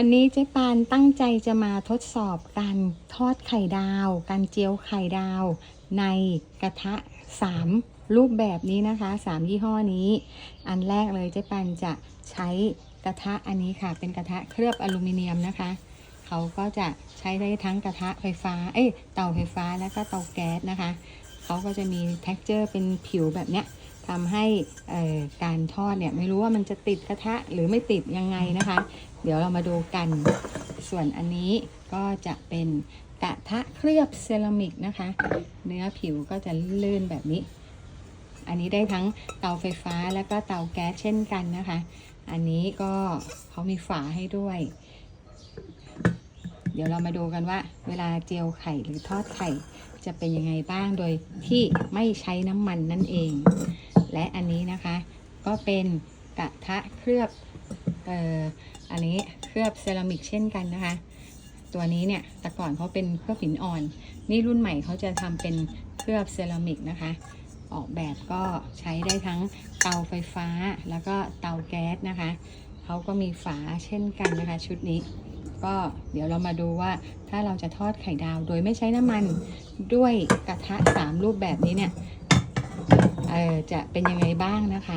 วันนี้เจ๊ปานตั้งใจจะมาทดสอบการทอดไข่ดาว การเจียวไข่ดาว ในกระทะ 3 รูปแบบนี้นะคะ 3 ยี่ห้อนี้ อันแรกเลยเจ๊ปานจะใช้กระทะอันนี้ค่ะ เป็นกระทะเคลือบอลูมิเนียมนะคะ เขาก็จะใช้ได้ทั้งกระทะไฟฟ้า เอ้ยเตาไฟฟ้าแล้วก็เตาแก๊สนะคะ เขาก็จะมี t e x t อร์เป็นผิวแบบเนี้ย ทำให้การทอดเนี่ยไม่รู้ว่ามันจะติดกระทะหรือไม่ติดยังไงนะคะ เดี๋ยวเรามาดูกัน ส่วนอันนี้ก็จะเป็นกระทะเคลือบเซรามิกนะคะ เนื้อผิวก็จะลื่นแบบนี้ อันนี้ได้ทั้งเตาไฟฟ้าแล้วก็เตาแก๊สเช่นกันนะคะ อันนี้ก็เขามีฝาให้ด้วย เดี๋ยวเรามาดูกันว่า เวลาเจียวไข่หรือทอดไข่จะเป็นยังไงบ้างโดยที่ไม่ใช้น้ำมันนั่นเอง นนี้นะคะ ก็เป็นกระทะเคลือบเอ่ออันนี้เคลือบเซรามิกเช่นกันนะคะ ตัวนี้เนี่ยแต่ก่อนเขาเป็นเคลือบหินอ่อน นี่รุ่นใหม่เขาจะทำเป็นเคลือบเซรามิกนะคะ ออกแบบก็ใช้ได้ทั้งเตาไฟฟ้าแล้วก็เตาแก๊สนะคะเขาก็มีฝาเช่นกันนะคะ ชุดนี้ ก็เดี๋ยวเรามาดูว่าถ้าเราจะทอดไข่ดาวโดยไม่ใช้น้ำมันด้วยกระทะสามรูปแบบนี้เนี่ย เออจะเป็นยังไงบ้างนะคะ